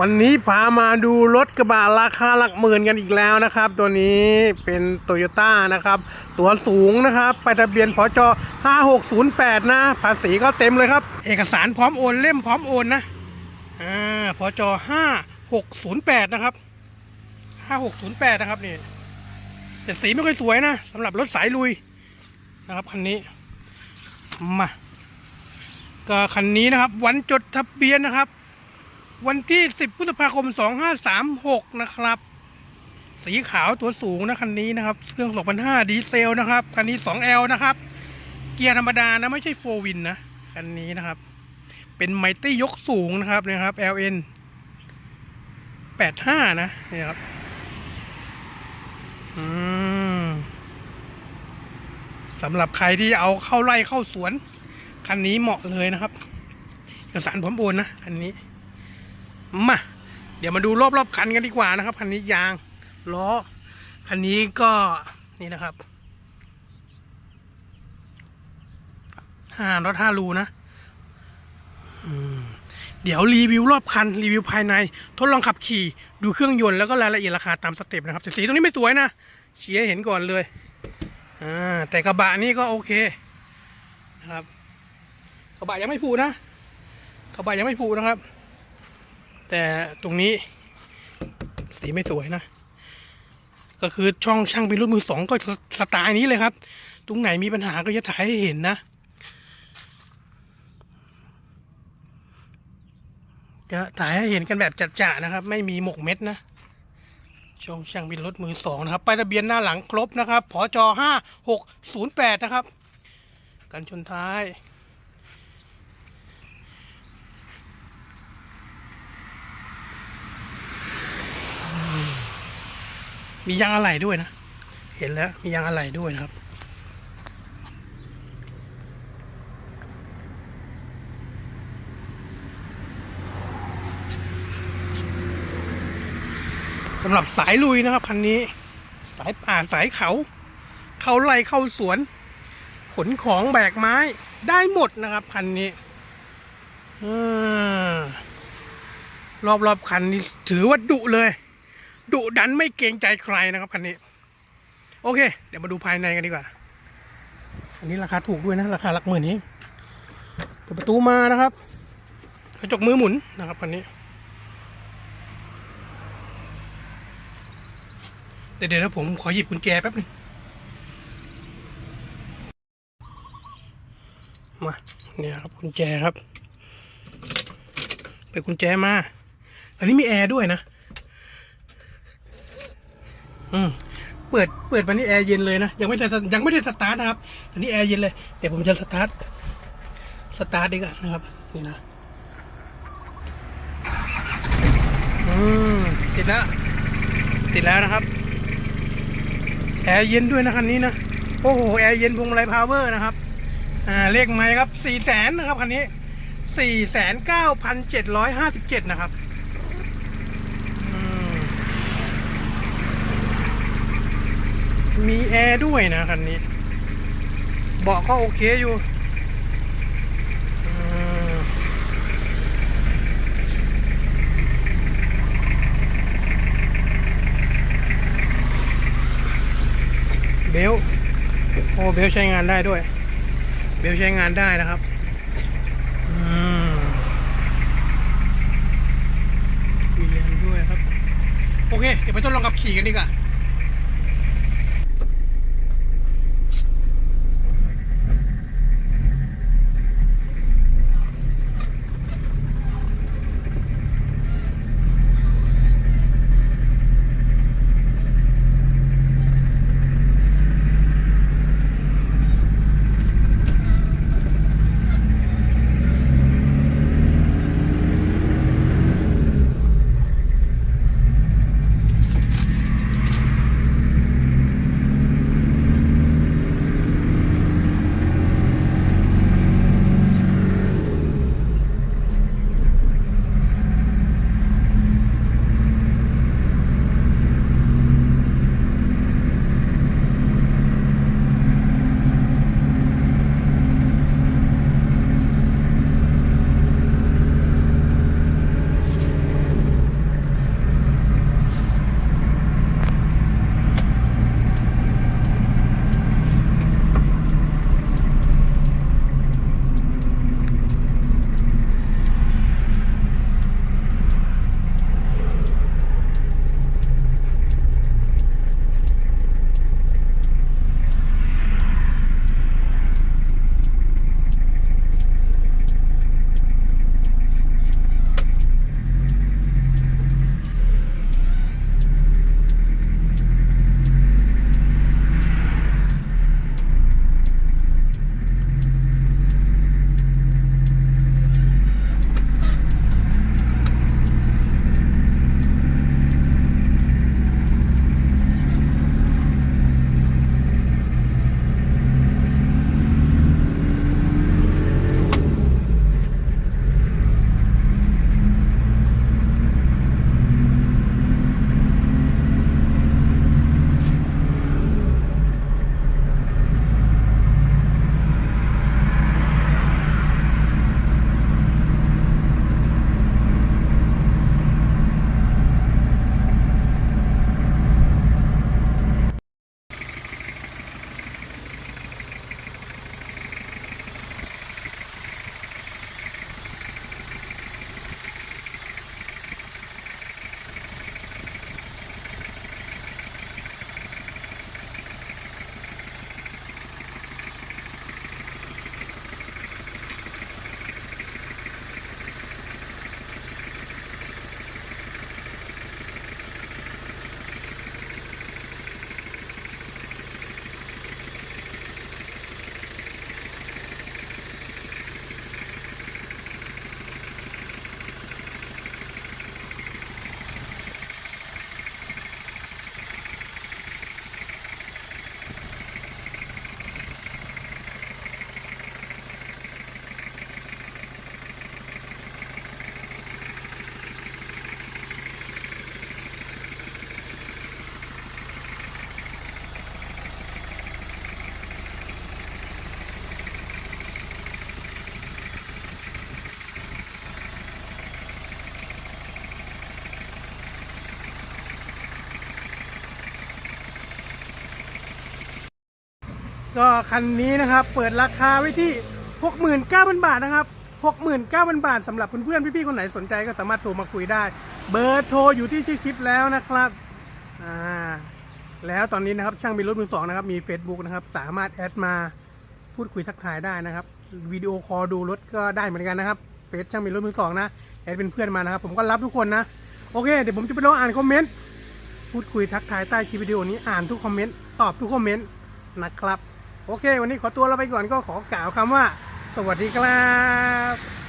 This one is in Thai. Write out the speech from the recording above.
วันนี้พามาดูรถกระบะราคาหลักหมื่นกันอีกแล้วนะครับ ตัวนี้เป็นโตโยต้านะครับ ตัวสูงนะครับไปทะเบียนพจ5608 นะ ภาษีก็เต็มเลยครับ เอกสารพร้อมโอนเล่มพร้อมโอนนะอ่าพจ5608 นะครับ 5608 นะครับนี่แต่สีไม่ค่อยสวยนะสำหรับรถสายลุยนะครับคันนี้มาก็คันนี้นะครับ วันจดทะเบียนนะครับ วันที่ 10 พฤษภาคม 2536 นะครับ สีขาวตัวสูงนะคันนี้นะครับ เครื่อง 2005 ดีเซลนะครับ คันนี้ 2L นะครับ เกียร์ธรรมดานะ ไม่ใช่โฟวินนะ คันนี้นะครับ เป็นไมตี้ยกสูงนะครับนะครับ LN 85 นะนี่ครับ อืมสำหรับใครที่เอาเข้าไร่เข้าสวน คันนี้เหมาะเลยนะครับ เอกสารพร้อมโอนนะ คันนี้ มาเดี๋ยวมาดูรอบๆคันกันดีกว่านะครับคันนี้ยางล้อคันนี้ก็นี่นะครับห้ารถห้ารูนะเดี๋ยวรีวิวรอบคันรีวิวภายในทดลองขับขี่ดูเครื่องยนต์แล้วก็รายละเอียดราคาตามสเต็ปนะครับแต่สีตรงนี้ไม่สวยนะเชียร์เห็นก่อนเลยอ่าแต่กระบะนี่ก็โอเคนะครับกระบะยังไม่ผูนะกระบะยังไม่ผูนะครับ แต่ตรงนี้สีไม่สวยนะ ก็คือช่องช่างเป็นรุ่นมือสองก็สไตล์นี้เลยครับ ตรงไหนมีปัญหาก็จะถ่ายให้เห็นนะ จะถ่ายให้เห็นกันแบบจัดจ่านะครับ ไม่มีหมกเม็ดนะ ช่องช่างบินรถมือสองนะครับ ป้ายทะเบียนหน้าหลังครบนะครับพจอห้าหกศูนย์แปดนะครับ กันชนท้าย มียางอะไหล่ด้วยนะ เห็นแล้วมียางอะไหล่ด้วยนะครับ สำหรับสายลุยนะครับคันนี้ สายป่าสายเขา เข้าไร่เข้าสวน ขนของแบกไม้ได้หมดนะครับคันนี้รอบรอบๆคันนี้ถือว่าดุเลย ดุดันไม่เกรงใจใครนะครับคันนี้ โอเค เดี๋ยวมาดูภายในกันดีกว่า อันนี้ราคาถูกด้วยนะ ราคาหลักหมื่นนี้เปิดประตูมานะครับ กระจกมือหมุนนะครับคันนี้เดี๋ยวเดี๋ยวผมขอหยิบกุญแจแป๊บหนึงมาเนี่ยครับกุญแจครับ ไปกุญแจมาอันนี้มีแอร์ด้วยนะ อืมเปิดเปิดวันนี้แอร์เย็นเลยนะยังไม่ได้ยังไม่ได้สตาร์ทนะครับอันนี้แอร์เย็นเลยเดี๋ยวผมจะสตาร์ทสตาร์ทดีกว่านะครับนี่นะอืมติดแล้วติดแล้วนะครับแอร์เย็นด้วยนะคันนี้นะโอ้โหแอร์เย็นพวงมาลัยพาวเวอร์นะครับอ่าเลขไม้ครับสี่แสนนะครับคันนี้สี่แสนเก้าพันเจ็ดร้อยห้าสิบเจ็ดนะครับ อืม มีแอร์ด้วยนะคันนี้ เบาะก็โอเคอยู่เบลโอ้เบลใช้งานได้ด้วย เบลใช้งานได้นะครับอืมมีเรียนด้วยครับ โอเค เดี๋ยวไปทดลองขับขี่กันดีกว่า ก็คันนี้นะครับเปิดราคาไว้ที่ 69,000 บาทนะครับ 69,000 บาทสำหรับเพื่อนๆพี่ๆคนไหนสนใจก็สามารถโทรมาคุยได้ เบอร์โทรอยู่ที่ชื่อคลิปแล้วนะครับอ่าแล้วตอนนี้นะครับช่างมีรถมือสองนะครับมี Facebook นะครับสามารถแอดมาพูดคุยทักทายได้นะครับวิดีโอคอลดูรถก็ได้เหมือนกันนะครับเฟซช่างมีรถมือสองนะแอดเป็นเพื่อนมานะครับ ผมก็รับทุกคนนะโอเคเดี๋ยวผมจะไปลองอ่านคอมเมนต์พูดคุยทักทายใต้คลิปวิดีโอนี้อ่านทุกคอมเมนต์ตอบทุกคอมเมนต์นะครับ โอเค วันนี้ขอตัวเราไปก่อนก็ขอกล่าวคำว่า สวัสดีครับ